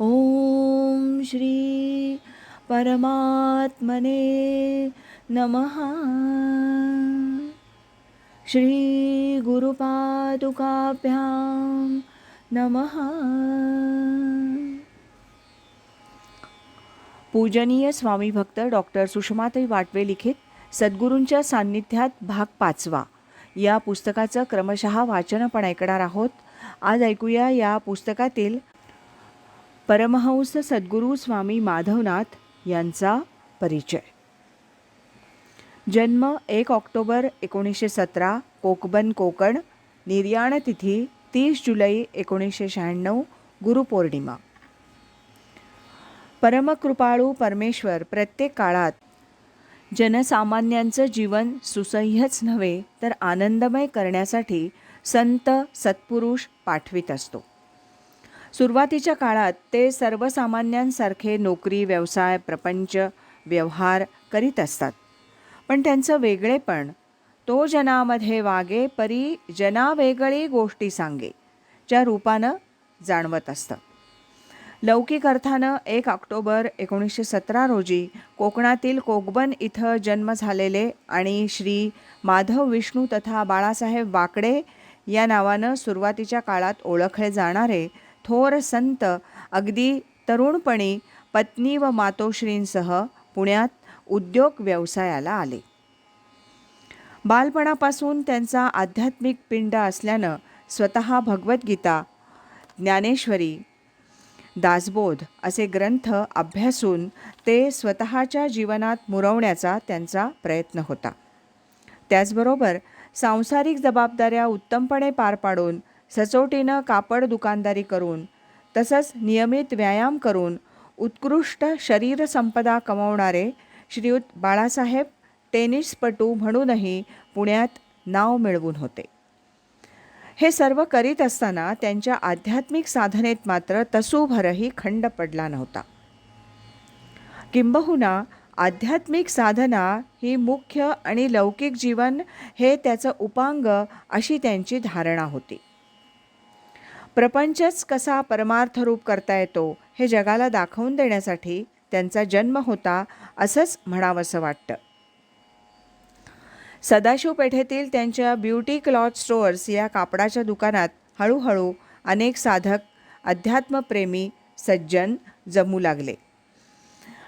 ओम श्री परमात्मने नमः। श्री गुरुपादुकाभ्यां नमः। पूजनीय स्वामी भक्त डॉक्टर सुषमाताई वाटवे लिखित सद्गुरूंच्या सान्निध्यात भाग पाचवा. या पुस्तकाचं क्रमशः वाचन आपण ऐकणार आहोत. आज ऐकूया या पुस्तकातील परमहंस सद्गुरू स्वामी माधवनाथ यांचा परिचय. जन्म एक ऑक्टोबर एकोणीसशे सतरा कोकबन कोकण निर्याण तिथी तीस जुलै एकोणीसशे शहाण्णव गुरुपौर्णिमा. परमकृपाळू परमेश्वर प्रत्येक काळात जनसामान्यांचं जीवन सुसह्यच नव्हे तर आनंदमय करण्यासाठी संत सत्पुरुष पाठवित असतो. सुरुवातीच्या काळात ते सर्वसामान्यांसारखे नोकरी व्यवसाय प्रपंच व्यवहार करीत असतात. पण त्यांचं वेगळेपण तो जनामध्ये वागे परी जना वेगळी गोष्टी सांगे च्या रूपानं जाणवत असतं. लौकिक अर्थानं एक ऑक्टोबर एकोणीसशे सतरा रोजी कोकणातील कोकबन इथं जन्म झालेले आणि श्री माधव विष्णू तथा बाळासाहेब वाकडे या नावानं सुरुवातीच्या काळात ओळखले जाणारे थोर संत अगदी तरुणपणी पत्नी व मातोश्रींसह पुण्यात उद्योग व्यवसायाला आले. बालपणापासून त्यांचा आध्यात्मिक पिंड असल्यानं स्वतः भगवद्गीता ज्ञानेश्वरी दासबोध असे ग्रंथ अभ्यासून ते स्वतःच्या जीवनात मुरवण्याचा त्यांचा प्रयत्न होता. त्याचबरोबर सांसारिक जबाबदाऱ्या उत्तमपणे पार पाडून सचोटीनं कापड दुकानदारी करून तसंच नियमित व्यायाम करून उत्कृष्ट शरीर संपदा कमावणारे श्रीयुत बाळासाहेब टेनिसपटू म्हणूनही पुण्यात नाव मिळवून होते. हे सर्व करीत असताना त्यांच्या आध्यात्मिक साधनेत मात्र तसूभरही खंड पडला नव्हता. किंबहुना आध्यात्मिक साधना ही मुख्य आणि लौकिक जीवन हे त्याचं उपांग अशी त्यांची धारणा होती. प्रपंचच कसा परमार्थरूप करता येतो हे जगाला दाखवून देण्यासाठी त्यांचा जन्म होता असंच म्हणावंसं वाटतं. सदाशिव पेठेतील त्यांच्या ब्युटी क्लॉथ स्टोअर्स या कापडाच्या दुकानात हळूहळू अनेक साधक अध्यात्मप्रेमी सज्जन जमू लागले.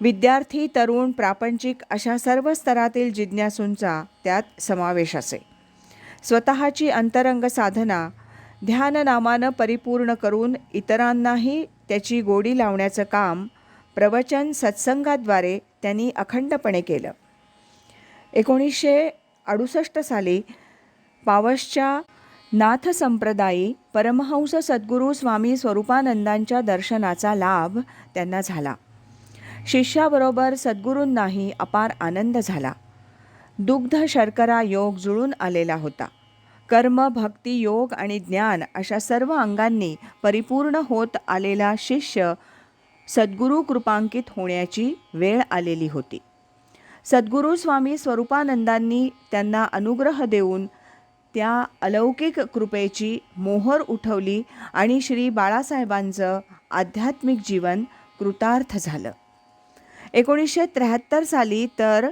विद्यार्थी तरुण प्रापंचिक अशा सर्व स्तरातील जिज्ञासूंचा त्यात समावेश असे. स्वतःची अंतरंग साधना ध्याननामानं परिपूर्ण करून इतरांनाही त्याची गोडी लावण्याचं काम प्रवचन सत्संगाद्वारे त्यांनी अखंडपणे केलं. एकोणीसशे अडुसष्ट साली पावसच्या नाथ संप्रदायी परमहंस सद्गुरू स्वामी स्वरूपानंदांच्या दर्शनाचा लाभ त्यांना झाला. शिष्याबरोबर सद्गुरूंनाही अपार आनंद झाला. दुग्ध शर्करा योग जुळून आलेला होता. कर्म भक्ती योग आणि ज्ञान अशा सर्व अंगांनी परिपूर्ण होत आलेला शिष्य सद्गुरू कृपांकित होण्याची वेळ आलेली होती. सद्गुरू स्वामी स्वरूपानंदांनी त्यांना अनुग्रह देऊन त्या अलौकिक कृपेची मोहर उठवली आणि श्री बाळासाहेबांचं आध्यात्मिक जीवन कृतार्थ झालं. एकोणीसशे त्र्याहत्तर साली तर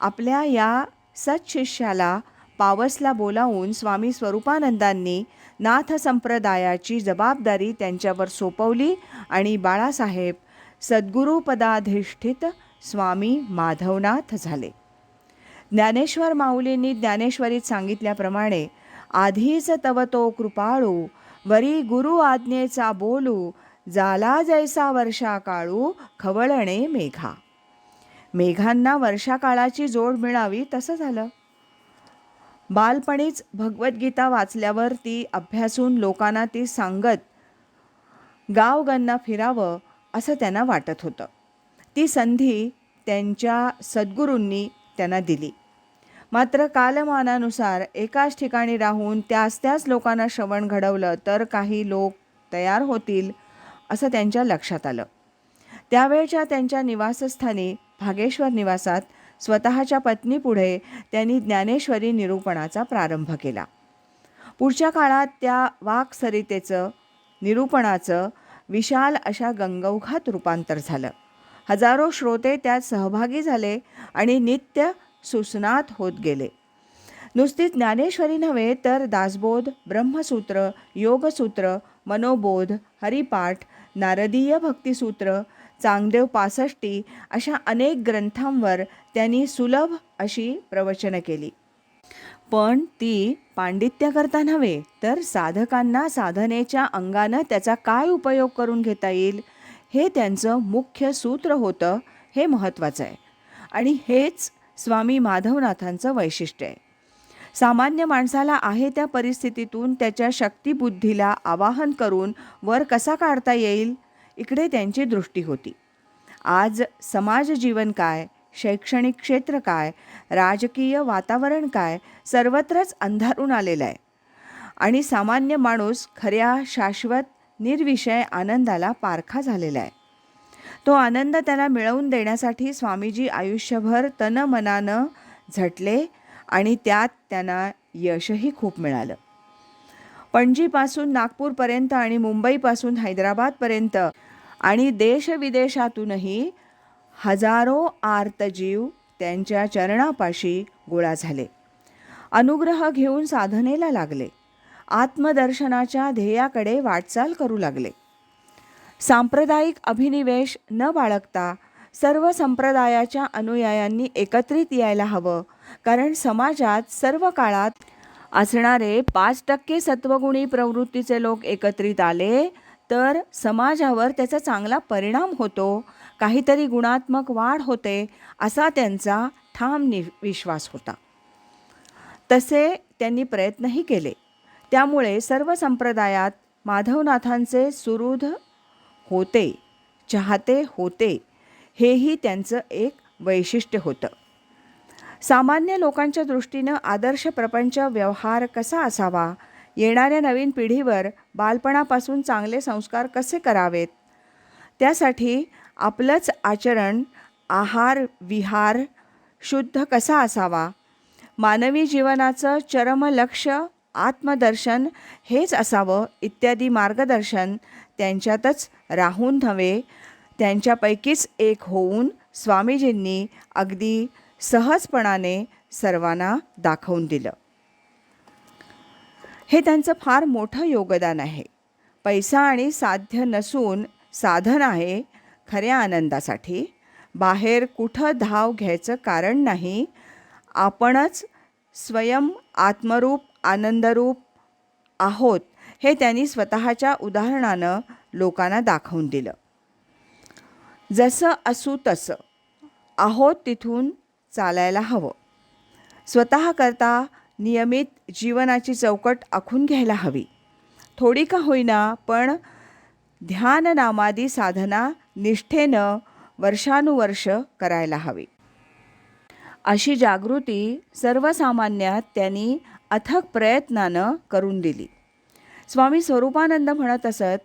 आपल्या या सत्शिष्याला पावसला बोलावून स्वामी स्वरूपानंदांनी नाथ संप्रदायाची जबाबदारी त्यांच्यावर सोपवली आणि बाळासाहेब सद्गुरुपदाधिष्ठित स्वामी माधवनाथ झाले. ज्ञानेश्वर माऊलींनी ज्ञानेश्वरीत सांगितल्याप्रमाणे आधीच तव तो कृपाळू वरी गुरु आज्ञेचा बोलू जाला जैसा वर्षा काळू खवळणे मेघा. मेघांना वर्षाकाळाची जोड मिळावी तसं झालं. बालपणीच भगवद्गीता वाचल्यावर ती अभ्यासून लोकांना ती सांगत गावगन्ना फिरावं असं त्यांना वाटत होतं. ती संधी त्यांच्या सद्गुरूंनी त्यांना दिली. मात्र कालमानानुसार एकाच ठिकाणी राहून त्याच त्याच लोकांना श्रवण घडवलं तर काही लोक तयार होतील असं त्यांच्या लक्षात आलं. त्यावेळच्या त्यांच्या निवासस्थानी भागेश्वर निवासात स्वतःच्या पत्नीपुढे त्यांनी ज्ञानेश्वरी निरूपणाचा प्रारंभ केला. पुढच्या काळात त्या वाक्सरितेचं निरूपणाचं विशाल अशा गंगौघात रूपांतर झालं. हजारो श्रोते त्यात सहभागी झाले आणि नित्य सुसनात होत गेले. नुसती ज्ञानेश्वरी नव्हे तर दासबोध ब्रह्मसूत्र योगसूत्र मनोबोध हरिपाठ नारदीय भक्तिसूत्र चांगदेव पासष्टी अशा अनेक ग्रंथांवर त्यांनी सुलभ अशी प्रवचनं केली. पण ती पांडित्याकरता नव्हे तर साधकांना साधनेच्या अंगानं त्याचा काय उपयोग करून घेता येईल हे त्यांचं मुख्य सूत्र होतं हे महत्त्वाचं आहे. आणि हेच स्वामी माधवनाथांचं वैशिष्ट्य आहे. सामान्य माणसाला आहे त्या परिस्थितीतून त्याच्या शक्तीबुद्धीला आवाहन करून वर कसा काढता येईल? इकडे त्यांची दृष्टी होती. आज समाज जीवन काय शैक्षणिक क्षेत्र काय राजकीय वातावरण काय सर्वत्रच अंधारून आलेलं आहे. आणि सामान्य माणूस खऱ्या शाश्वत निर्विषय आनंदाला पारखा झालेला आहे. तो आनंद त्याला मिळवून देण्यासाठी स्वामीजी आयुष्यभर तन मनानं झटले आणि त्यात त्यांना यशही खूप मिळालं. पणजीपासून नागपूरपर्यंत आणि मुंबईपासून हैदराबादपर्यंत आणि देशविदेशातूनही हजारो आर्तजीव त्यांच्या चरणापाशी गोळा झाले. अनुग्रह घेऊन साधनेला लागले. आत्मदर्शनाच्या ध्येयाकडे वाटचाल करू लागले. सांप्रदायिक अभिनिवेश न बाळगता सर्व संप्रदायाच्या अनुयायांनी एकत्रित यायला हवं कारण समाजात सर्व काळात असणारे पाच टक्के सत्वगुणी प्रवृत्तीचे लोक एकत्रित आले तर समाजावर त्याचा चांगला परिणाम होतो. काहीतरी गुणात्मक वाढ होते असा त्यांचा ठाम नि विश्वास होता. तसे त्यांनी प्रयत्नही केले. त्यामुळे सर्व संप्रदायात माधवनाथांचे सुहृद होते चाहते होते हेही त्यांचं एक वैशिष्ट्य होतं. सामान्य लोकांच्या दृष्टीनं आदर्श प्रपंच व्यवहार कसा असावा? येणाऱ्या नवीन पिढीवर बालपणापासून चांगले संस्कार कसे करावेत? त्यासाठी आपलंच आचरण आहार विहार शुद्ध कसा असावा? मानवी जीवनाचं चरम लक्ष आत्मदर्शन हेच असावं इत्यादी मार्गदर्शन त्यांच्यातच राहून नव्हे त्यांच्यापैकीच एक होऊन स्वामीजींनी अगदी सहजपणाने सर्वांना दाखवून दिलं. हे त्यांचं फार मोठं योगदान आहे. पैसा आणि साध्य नसून साधन आहे खऱ्या आनंदासाठी. बाहेर कुठं धाव घ्यायचं कारण नाही. आपणच स्वयं आत्मरूप आनंदरूप आहोत हे त्यांनी स्वतःच्या उदाहरणानं लोकांना दाखवून दिलं. जसं असू तसं. आहोत तिथून चालायला हवं. स्वतःकरता नियमित जीवनाची चौकट आखून घ्यायला हवी. थोडी का होईना पण ध्यान नामादी साधना निष्ठेनं वर्षानुवर्ष करायला हवी. अशी जागृती सर्वसामान्यात त्यांनी अथक प्रयत्नानं करून दिली. स्वामी स्वरूपानंद म्हणत असत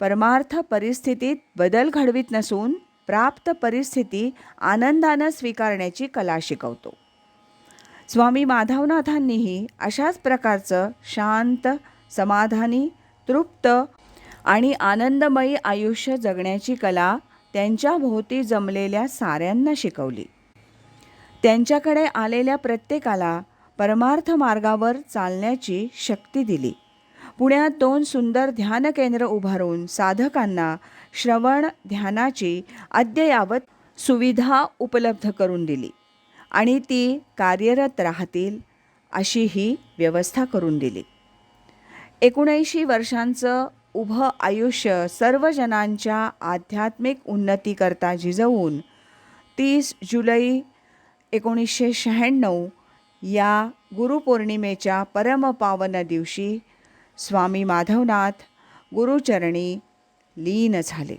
परमार्थ परिस्थितीत बदल घडवीत नसून प्राप्त परिस्थिती आनंदानं स्वीकारण्याची कला शिकवतो. स्वामी माधवनाथांनीही अशाच प्रकारचं शांत समाधानी तृप्त आणि आनंदमयी आयुष्य जगण्याची कला त्यांच्या भोवती जमलेल्या साऱ्यांना शिकवली. त्यांच्याकडे आलेल्या प्रत्येकाला परमार्थ मार्गावर चालण्याची शक्ती दिली. पुण्यात दोन सुंदर ध्यान केंद्र उभारून साधकांना श्रवण ध्यानाची अद्ययावत सुविधा उपलब्ध करून दिली आणि ती कार्यरत राहतील अशी ही व्यवस्था करून दिली. एकोणऐंशी वर्षांचं उभं आयुष्य सर्व जणांच्या आध्यात्मिक उन्नतीकरता झिजवून तीस जुलै एकोणीसशे शहाण्णव या गुरुपौर्णिमेच्या परमपावन दिवशी स्वामी माधवनाथ गुरुचरणी लीन झाले.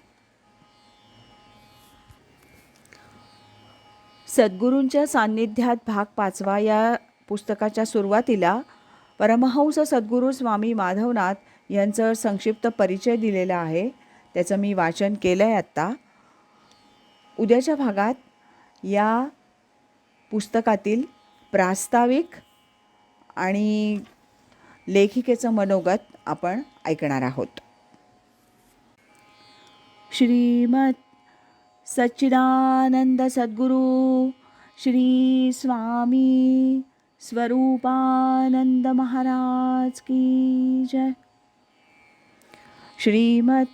सद्गुरूंच्या सान्निध्यात भाग पाचवा या पुस्तकाच्या सुरुवातीला परमहंस सद्गुरू स्वामी माधवनाथ यांचं संक्षिप्त परिचय दिलेला आहे. त्याचं मी वाचन केलं आहे आत्ता. उद्याच्या भागात या पुस्तकातील प्रास्ताविक आणि लेखिकेचं मनोगत आपण ऐकणार आहोत. श्रीमत सच्चिदानंद सद्गुरु श्री स्वामी स्वरूपानंद महाराज की जय. श्रीमत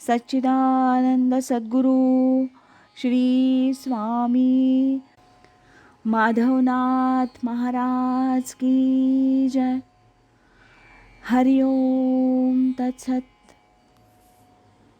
सच्चिदानंद सद्गुरु श्री स्वामी माधवनाथ महाराज की जय. हरिओम तत्सत